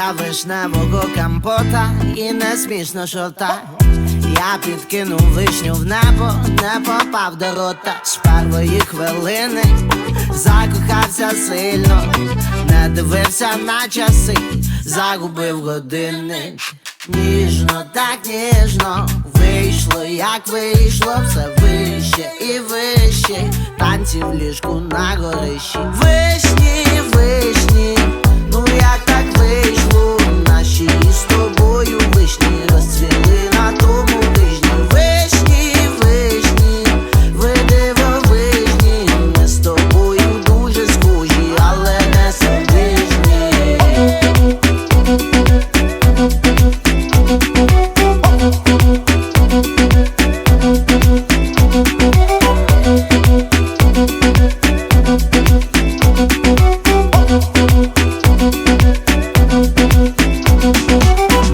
Паночка вишневого компота і не смішно шота. Я підкинув вишню в небо, не попав до рота з першої хвилини, закохався сильно, не дивився на часи, загубив години. Ніжно, так ніжно, вийшло, як вийшло, все вище і вище, танці в ліжку на горищі. Вишні,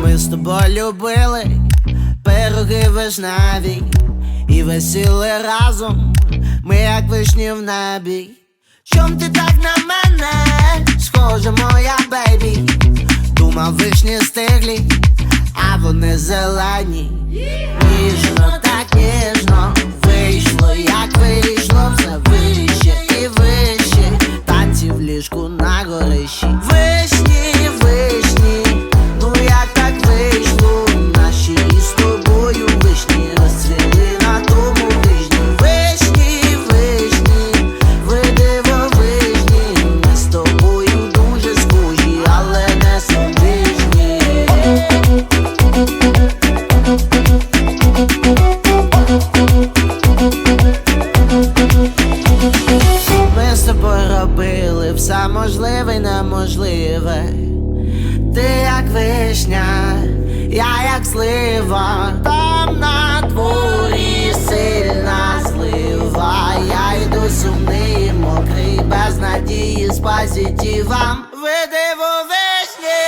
Ми з тобою любили пироги вишневі і весіли разом, ми як вишні в небі. Чом ти так на мене, схожа моя бейбі? Думав вишні стиглі, а вони зелені. Ніжно, так ніжно, ліжку на горищі. Вишні, неможливе, ти як вишня, я як слива, там на дворі сильна злива. Я йду сумний, мокрий, без надії з позитивом. Ви дивовижні!